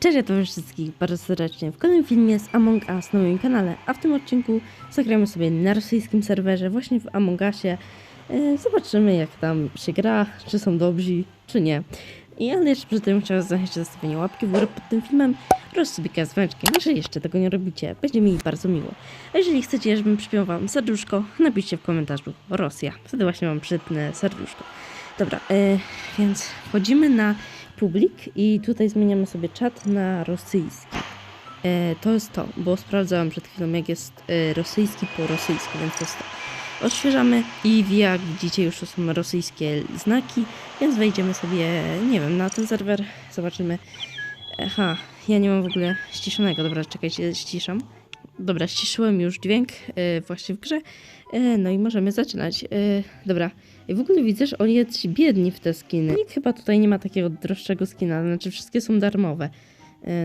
Cześć, ja to wszystkich bardzo serdecznie. W kolejnym filmie z Among Us na moim kanale, a w tym odcinku zagramy sobie na rosyjskim serwerze, właśnie w Among Usie. E, Zobaczymy jak tam się gra, czy są dobrzy, czy nie. I ale jeszcze przed tym chciałam zachęcić do zostawienia łapki w górę pod tym filmem oraz subika z dzwoneczkiem. Jeżeli jeszcze tego nie robicie, będzie mi bardzo miło. A jeżeli chcecie, żebym przypiął wam serduszko, napiszcie w komentarzu Rosja. Wtedy właśnie wam przypnę serduszko. Dobra, e, więc wchodzimy na publik i tutaj zmieniamy sobie czat na rosyjski. E, to jest to, bo sprawdzałam przed chwilą jak jest e, rosyjski po rosyjsku, więc to jest to. Odświeżamy i jak widzicie już to są rosyjskie znaki, więc wejdziemy sobie, nie wiem, na ten serwer, zobaczymy. Aha, ja nie mam w ogóle ściszonego, dobra, czekajcie, ściszam. Dobra, ściszyłem już dźwięk e, właśnie w grze, e, no i możemy zaczynać. E, dobra, i w ogóle widzę, że oni jacyś biedni w te skiny. Nikt chyba tutaj nie ma takiego droższego skina, znaczy wszystkie są darmowe.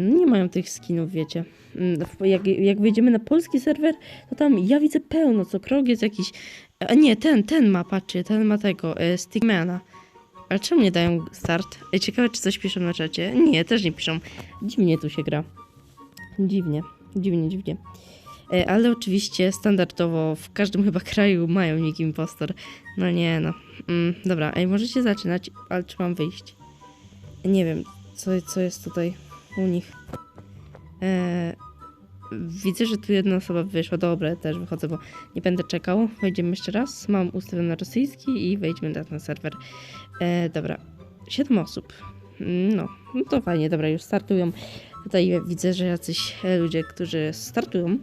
No nie mają tych skinów, wiecie. Mm, Jak, jak wejdziemy na polski serwer, to tam ja widzę pełno, co krok jest jakiś... A nie, ten, ten ma, patrzcie, ten ma tego, e, Stickmana. Ale czemu nie dają start? Ciekawe, czy coś piszą na czacie. Nie, też nie piszą. Dziwnie tu się gra. Dziwnie, dziwnie, dziwnie. E, Ale oczywiście standardowo w każdym chyba kraju mają nick impostor. No nie no. Mm, dobra, ej, możecie zaczynać, ale czy mam wyjść? Nie wiem, co, co jest tutaj u nich. E, widzę, że tu jedna osoba wyszła. Dobra, też wychodzę, bo nie będę czekał. Wejdziemy jeszcze raz. Mam ustawiony na rosyjski i wejdziemy na ten serwer. E, dobra, siedem osób. No, no to fajnie, dobra, już startują. Tutaj widzę, że jacyś e, ludzie, którzy startują.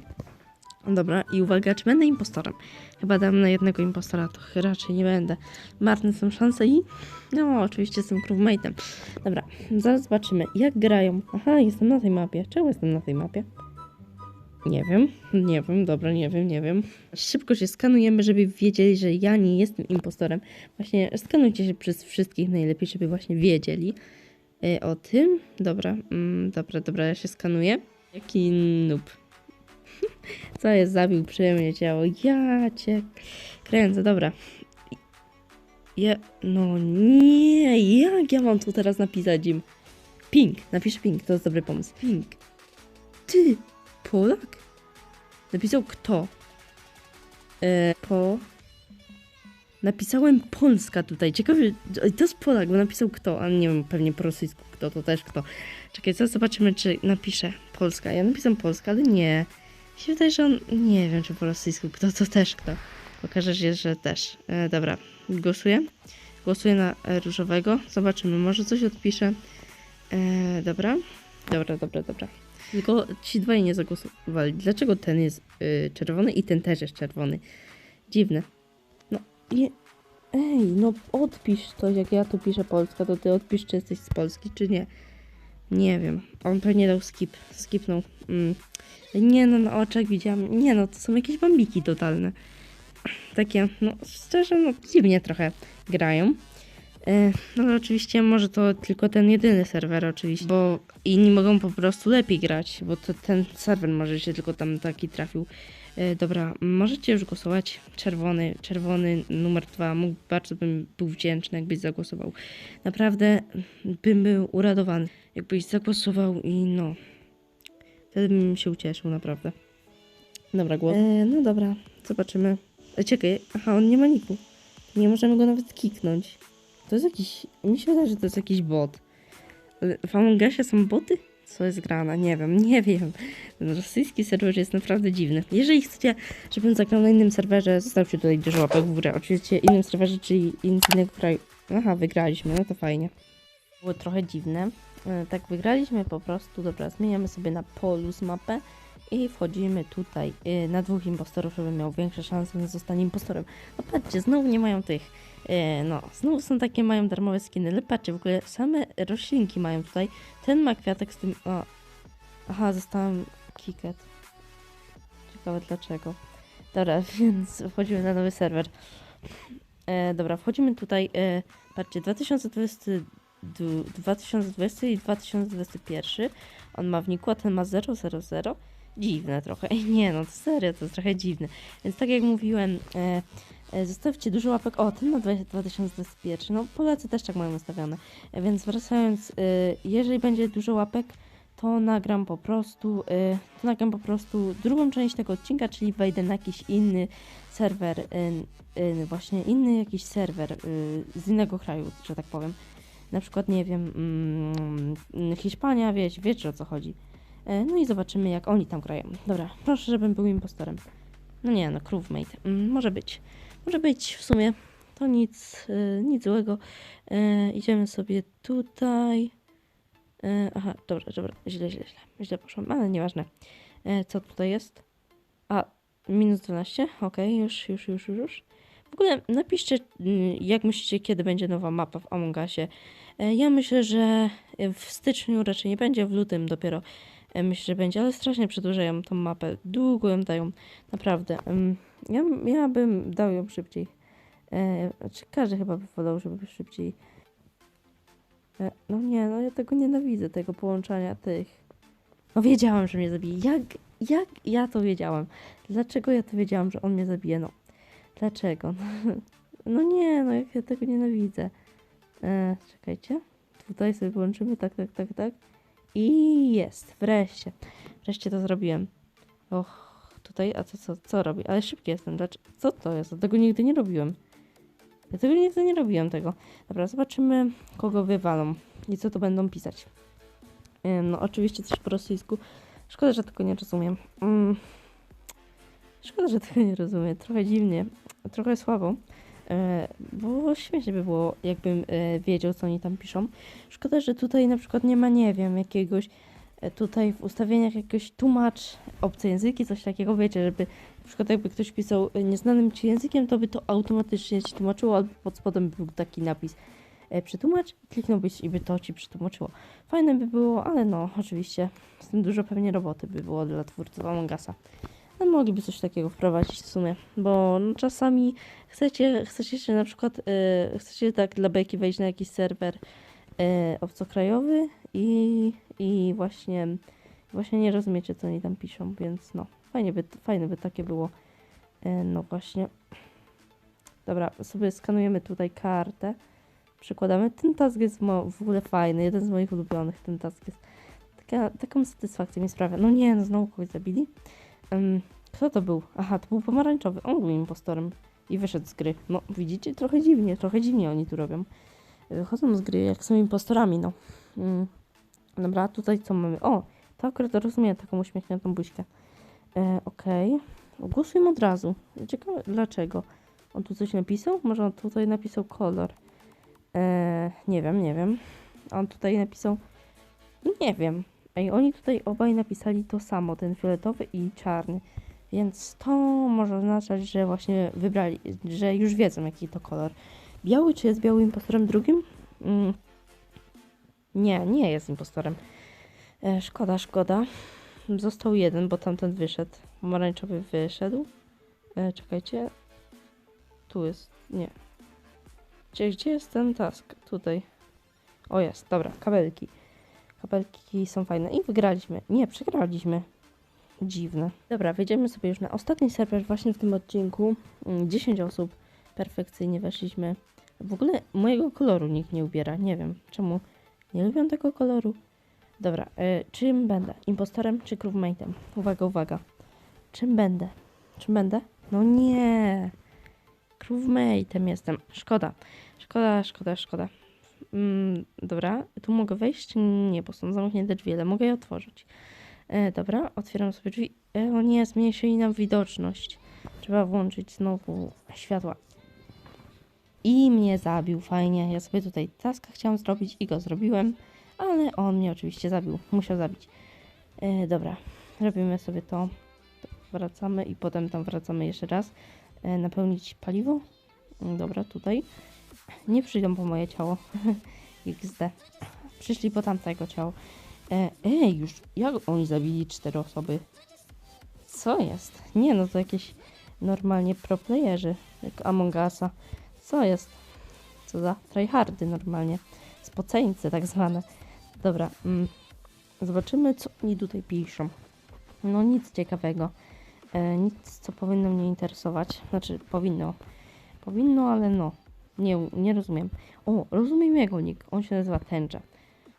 Dobra, i uwaga, czy będę impostorem? Chyba dam na jednego impostora, to raczej nie będę. Marne są szanse i... No, oczywiście jestem crewmate'em. Dobra, zaraz zobaczymy, jak grają. Aha, jestem na tej mapie. Czemu jestem na tej mapie? Nie wiem, nie wiem, dobra, nie wiem, nie wiem. Szybko się skanujemy, żeby wiedzieli, że ja nie jestem impostorem. Właśnie skanujcie się przez wszystkich najlepiej, żeby właśnie wiedzieli o tym. Dobra, mm, dobra, dobra, ja się skanuję. Jaki noob. Co jest? Zabił przyjemnie ciało. Ja cię kręcę, dobra. Ja, no nie, jak ja mam tu teraz napisać im? Pink, napiszę pink, to jest dobry pomysł. Pink. Ty, Polak? Napisał kto? E, po... Napisałem Polska tutaj. Ciekawe, oj, to jest Polak, bo napisał kto, a nie wiem, pewnie po rosyjsku kto, to też kto. Czekaj, zaraz zobaczymy, czy napiszę Polska. Ja napisałem Polska, ale nie. Mi się wydaje, że on, nie wiem, czy po rosyjsku kto, to też kto. Okaże się, że też. E, dobra, głosuję. Głosuję na różowego. Zobaczymy, może coś odpiszę. E, dobra. Dobra, dobra, dobra. Tylko ci dwaj nie zagłosowali. Dlaczego ten jest y, czerwony i ten też jest czerwony? Dziwne. No, nie. Ej, no odpisz to, jak ja tu piszę Polska, to ty odpisz, czy jesteś z Polski, czy nie. Nie wiem. On pewnie dał skip. Skipnął. Mm. Nie no, na oczach widziałam. Nie no, to są jakieś bambiki totalne. Takie, no szczerze, no dziwnie trochę grają. E, No ale oczywiście może to tylko ten jedyny serwer oczywiście, bo inni mogą po prostu lepiej grać, bo to ten serwer może się tylko tam taki trafił. E, Dobra, możecie już głosować. Czerwony, czerwony numer dwa. Mógł, bardzo bym był wdzięczny, jakbyś zagłosował. Naprawdę bym był uradowany, jakbyś zagłosował i no. Wtedy bym się ucieszył, naprawdę. Dobra, głos. E, no dobra, zobaczymy. E, czekaj, aha, on nie ma niku. Nie możemy go nawet kiknąć. To jest jakiś. Mi się wydaje, że to jest jakiś bot. Ale W Among Usie są boty? Co jest grane? Nie wiem, nie wiem. Ten rosyjski serwer jest naprawdę dziwny. Jeżeli chcecie, żebym zagrał na innym serwerze, zostawcie tutaj dużo łapek w górę. Oczywiście innym serwerze, czyli innego kraju. Aha, wygraliśmy, no to fajnie. Było trochę dziwne. E, Tak, wygraliśmy po prostu. Dobra, zmieniamy sobie na Polus mapę i wchodzimy tutaj e, na dwóch impostorów, żebym miał większe szanse na zostanie impostorem. No patrzcie, znowu nie mają tych No, znowu są takie, mają darmowe skiny, patrzcie, w ogóle same roślinki mają tutaj. Ten ma kwiatek z tym, o. Aha, zostałem kicket. Ciekawe dlaczego. Dobra, więc wchodzimy na nowy serwer. E, dobra, wchodzimy tutaj, e, patrzcie, 2020, du- 2020 i 2021. On ma w niku, a ten ma 000. Dziwne trochę. Nie no, to serio, to jest trochę dziwne. Więc tak jak mówiłem, e, E, Zostawcie dużo łapek. O, ten ma 2021. No, Polacy też tak mają ustawione. E, Więc wracając, e, jeżeli będzie dużo łapek, to nagram po prostu, to nagram po prostu drugą część tego odcinka, czyli wejdę na jakiś inny serwer, właśnie inny jakiś serwer z innego kraju, że tak powiem. Na przykład, nie wiem, mm, Hiszpania, wiecie, wiecie o co chodzi. E, No i zobaczymy, jak oni tam grają. Dobra, proszę, żebym był impostorem. No nie, no, crewmate. Mm, może być. Może być w sumie. To nic, y, nic złego. E, idziemy sobie tutaj. E, aha, dobra, dobra, źle, źle, źle. Źle poszłam, ale nieważne. E, co tutaj jest? A, minus 12? Okej, już, już, już, już, już. W ogóle napiszcie, jak myślicie, kiedy będzie nowa mapa w Among Usie. Ja myślę, że w styczniu raczej nie będzie, w lutym dopiero myślę, że będzie, ale strasznie przedłużają tą mapę. Długo ją dają, naprawdę. Ja, ja bym dał ją szybciej. E, znaczy każdy chyba by wolał, żeby szybciej. E, no nie, no ja tego nienawidzę, tego połączania tych. No wiedziałam, że mnie zabije. Jak, jak ja to wiedziałam? Dlaczego ja to wiedziałam, że on mnie zabije? No, dlaczego? No nie, no jak ja tego nienawidzę. E, czekajcie. Tutaj sobie połączymy, tak, tak, tak, tak. I jest, wreszcie. Wreszcie to zrobiłem. Och, tutaj, a co, co, co robi? Ale szybki jestem. Dlaczego? Co to jest? Ja tego nigdy nie robiłem. Ja tego nigdy nie robiłem tego. Dobra, zobaczymy, kogo wywalą i co to będą pisać. No, oczywiście coś po rosyjsku. Szkoda, że tego nie rozumiem. Mm. Szkoda, że tego nie rozumiem. Trochę dziwnie, trochę słabo. E, bo śmiesznie by było, jakbym e, wiedział, co oni tam piszą. Szkoda, że tutaj na przykład nie ma, nie wiem, jakiegoś e, tutaj w ustawieniach jakiegoś tłumacz obce języki, coś takiego, wiecie, żeby na przykład jakby ktoś pisał nieznanym ci językiem, to by to automatycznie ci tłumaczyło, albo pod spodem był taki napis przetłumacz, kliknąłbyś i by to ci przetłumaczyło. Fajne by było, ale no, oczywiście z tym dużo pewnie roboty by było dla twórców Among Usa. No mogliby coś takiego wprowadzić w sumie, bo no, czasami chcecie, chcecie się na przykład, e, chcecie tak dla beki wejść na jakiś serwer e, obcokrajowy i, i właśnie, właśnie nie rozumiecie, co oni tam piszą, więc no, fajnie by, fajne by takie było. E, no właśnie. Dobra, sobie skanujemy tutaj kartę, przykładamy. Ten task jest w ogóle fajny, jeden z moich ulubionych, ten task jest. Taka, taką satysfakcję mi sprawia. No nie, no znowu kogoś zabili. Em, kto to był? Aha, to był pomarańczowy. On był impostorem i wyszedł z gry. No, widzicie? Trochę dziwnie, trochę dziwnie oni tu robią. Wychodzą z gry, jak są impostorami, no. Mm. Dobra, tutaj co mamy? O, to akurat rozumiem taką uśmiechniętą buźkę. E, Okej. Głosujmy od razu. Ciekawe dlaczego. On tu coś napisał? Może on tutaj napisał kolor. E, nie wiem, nie wiem. On tutaj napisał. Nie wiem. Ej, oni tutaj obaj napisali to samo, ten fioletowy i czarny. Więc to może oznaczać, że właśnie wybrali, że już wiedzą jaki to kolor. Biały, czy jest biały impostorem drugim? Mm. Nie, nie jest impostorem. E, szkoda, szkoda. Został jeden, bo tamten wyszedł. Pomarańczowy wyszedł. E, czekajcie. Tu jest. Nie. Gdzie, gdzie jest ten task? Tutaj. O jest, dobra, kabelki. Kabelki są fajne. I wygraliśmy. Nie, przegraliśmy. Dziwne. Dobra, wejdziemy sobie już na ostatni serwer właśnie w tym odcinku. Mm, 10 osób. Perfekcyjnie weszliśmy. W ogóle mojego koloru nikt nie ubiera. Nie wiem czemu. Nie lubią tego koloru. Dobra, y, czym będę? Impostorem czy crewmate'em? Uwaga, uwaga. Czym będę? Czym będę? No nie. Crewmate'em jestem. Szkoda. Szkoda, szkoda, szkoda. Mm, dobra, tu mogę wejść? Nie, bo są zamknięte drzwi, ale mogę je otworzyć. E, dobra, otwieram sobie drzwi. E, o nie, zmniejszyli nam widoczność. Trzeba włączyć znowu światła. I mnie zabił, fajnie. Ja sobie tutaj taska chciałam zrobić i go zrobiłem, ale on mnie oczywiście zabił. Musiał zabić. E, dobra, robimy sobie to. Wracamy i potem tam wracamy jeszcze raz. E, napełnić paliwo. Dobra, tutaj. Nie przyjdą po moje ciało. XD. Przyszli po tamtego ciało. E, ej, już jak oni zabili cztery osoby? Co jest? Nie, no to jakieś normalnie pro playerzy, jak Among Usa. Co jest? Co za tryhardy normalnie. Spoceńcy tak zwane. Dobra, mm, zobaczymy co oni tutaj piszą. No nic ciekawego. E, nic, co powinno mnie interesować. Znaczy, powinno. Powinno, ale no. Nie, nie rozumiem. O, rozumiem jego nick. On się nazywa Tęcza.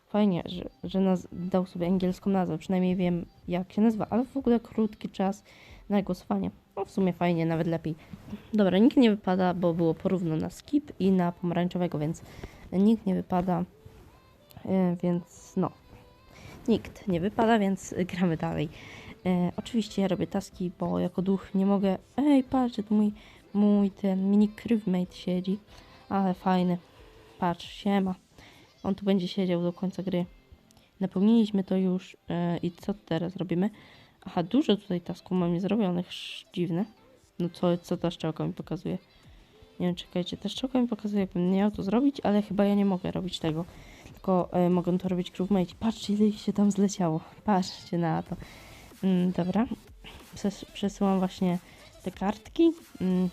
fajnie, że, że naz- dał sobie angielską nazwę, przynajmniej wiem jak się nazywa, ale w ogóle krótki czas na głosowanie. No w sumie fajnie, nawet lepiej. Dobra, nikt nie wypada, bo było porówno na skip i na pomarańczowego, więc nikt nie wypada, e, więc no. Nikt nie wypada, więc gramy dalej. E, oczywiście ja robię taski, bo jako duch nie mogę. Ej, patrzcie, tu mój, mój ten mini crewmate siedzi, ale fajny. Patrz, siema. On tu będzie siedział do końca gry. Napełniliśmy to już e, i co teraz robimy? Aha, dużo tutaj tasków mamy zrobionych, dziwne. No co, co ta szczałka mi pokazuje? Nie wiem, czekajcie, ta szczałka mi pokazuje, jakbym miał to zrobić, ale chyba ja nie mogę robić tego. Tylko e, mogą to robić crewmate. Patrzcie, ile się tam zleciało. Patrzcie na to. Mm, dobra. Przes przesyłam właśnie te kartki mm,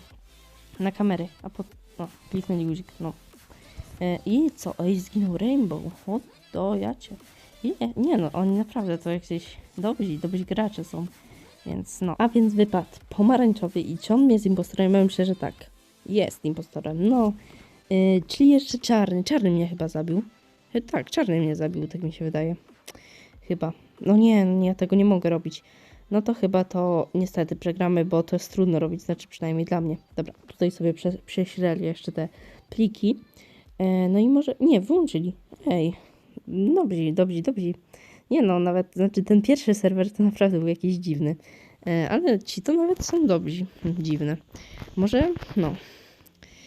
na kamery, a po... O, kliknęli guzik, no. E, I co? Ej, zginął Rainbow. O, to ja cię. I nie, nie no, oni naprawdę to jakieś dobrzy, dobrzy gracze są. Więc no. A więc wypad pomarańczowy i czy on jest impostorem? Ja myślę, że tak. Jest impostorem, no. Y, czyli jeszcze czarny. Czarny mnie chyba zabił. E, tak, czarny mnie zabił, tak mi się wydaje. Chyba. No nie, no nie, ja tego nie mogę robić. No to chyba to niestety przegramy, bo to jest trudno robić, znaczy przynajmniej dla mnie. Dobra, tutaj sobie prze, prześleli jeszcze te pliki. E, no i może, nie, wyłączyli. Ej, dobrzy, dobrzy, dobrzy. Nie no, nawet, znaczy ten pierwszy serwer to naprawdę był jakiś dziwny. E, ale ci to nawet są dobrzy, dziwne. Może, no.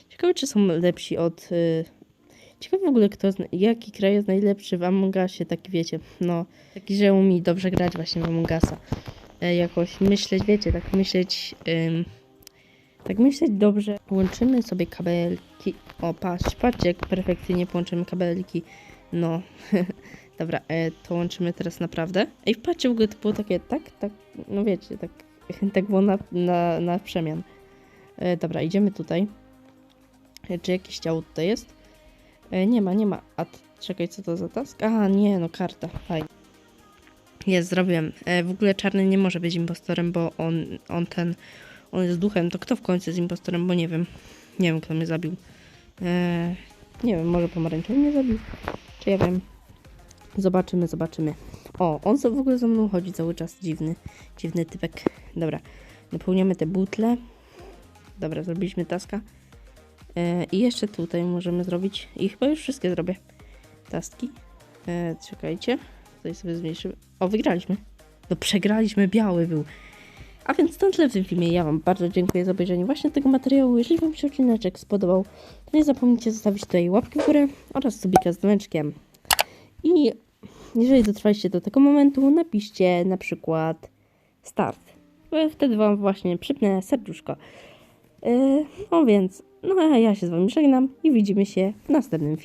Ciekawe, czy są lepsi od... Y... Ciekawe w ogóle, kto, jaki kraj jest najlepszy w Among Usie, taki wiecie, no, taki, że umie dobrze grać właśnie w Among Usa. E, jakoś myśleć, wiecie, tak myśleć, ym, tak myśleć dobrze. Łączymy sobie kabelki. O, patrz, patrzcie, jak perfekcyjnie połączymy kabelki. No, dobra, e, to łączymy teraz naprawdę. Ej, patrzcie, w ogóle to było takie, tak, tak, no wiecie, tak, tak było na, na, na przemian. E, dobra, idziemy tutaj. E, czy jakieś ciało tutaj jest? E, nie ma, nie ma. A czekaj, co to za task? A, nie, no karta, fajnie. Jest, zrobiłem. E, w ogóle czarny nie może być impostorem, bo on, on ten, on jest duchem. To kto w końcu jest impostorem, bo nie wiem. Nie wiem, kto mnie zabił. E, nie wiem, może pomarańczowy mnie zabił? Czy ja wiem? Zobaczymy, zobaczymy. O, on w ogóle za mną chodzi cały czas. Dziwny, dziwny typek. Dobra, napełniamy te butle. Dobra, zrobiliśmy taska. E, I jeszcze tutaj możemy zrobić. I chyba już wszystkie zrobię. Taski. E, czekajcie. Tutaj sobie zmniejszymy. O, wygraliśmy. No przegraliśmy, biały był. A więc to tyle w tym filmie. Ja Wam bardzo dziękuję za obejrzenie właśnie tego materiału. Jeżeli Wam się odcineczek spodobał, to nie zapomnijcie zostawić tutaj łapki w górę oraz subika z dzwoneczkiem. I jeżeli dotrwaliście do tego momentu, napiszcie na przykład start. Wtedy Wam właśnie przypnę serduszko. Yy, no więc, no a ja się z Wami żegnam i widzimy się w następnym filmie.